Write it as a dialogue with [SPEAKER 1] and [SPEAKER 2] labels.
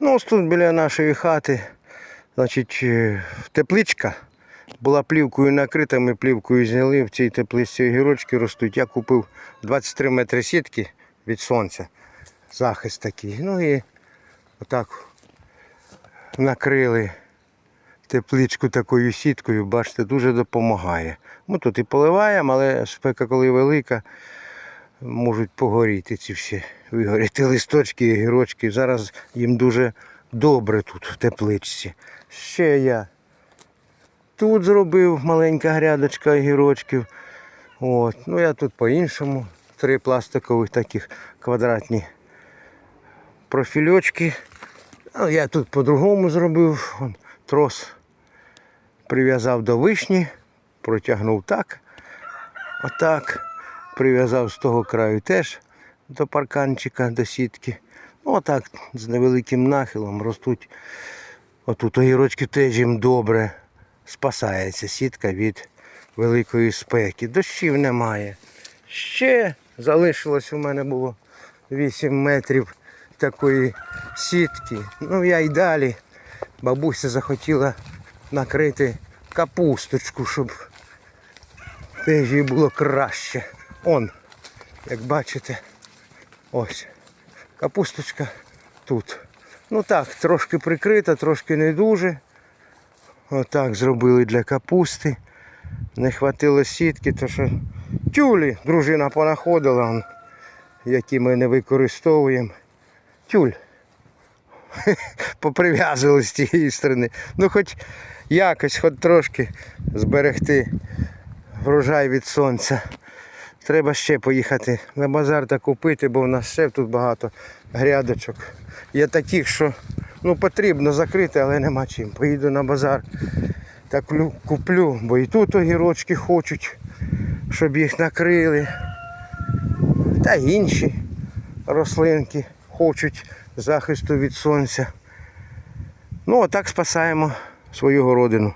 [SPEAKER 1] Ну, ось тут біля нашої хати, значить, е, тепличка. Була плівкою накрита, ми плівкою зняли. В цій тепличці огірочки ростуть. Я купив 23 метри сітки від сонця. Захист такий. Ну і отак накрили тепличку такою сіткою, бачите, дуже допомагає. Ми тут і поливаємо, але спека, коли велика, можуть погоріти ці всі вигоріти листочки, огірочки. Зараз їм дуже добре тут в тепличці. Ще я тут зробив маленька грядочка огірочків. От. Ну я тут по-іншому. Три пластикових таких квадратні профільочки. А я тут по-другому зробив. Вон, трос прив'язав до вишні, протягнув так. Отак. Прив'язав з того краю теж до парканчика, до сітки. Ну, отак з невеликим нахилом ростуть. Отут огірочки теж їм добре спасається сітка від великої спеки. Дощів немає. Ще залишилось у мене було 8 метрів такої сітки. Ну я й далі. Бабуся захотіла накрити капусточку, щоб теж їй було краще. Он, як бачите, ось капусточка тут. Ну так, трошки прикрита, трошки не дуже. Отак зробили для капусти. Не хватило сітки, то що тюлі дружина понаходила, он, які ми не використовуємо. Тюль. Поприв'язували з тієї сторони. Ну хоч якось, хоч трошки зберегти врожай від сонця. Треба ще поїхати на базар та купити, бо в нас ще тут багато грядочок. Є таких, що ну, потрібно закрити, але нема чим. Поїду на базар та куплю, бо і тут огірочки хочуть, щоб їх накрили. Та інші рослинки хочуть захисту від сонця. Ну, отак спасаємо свою городину.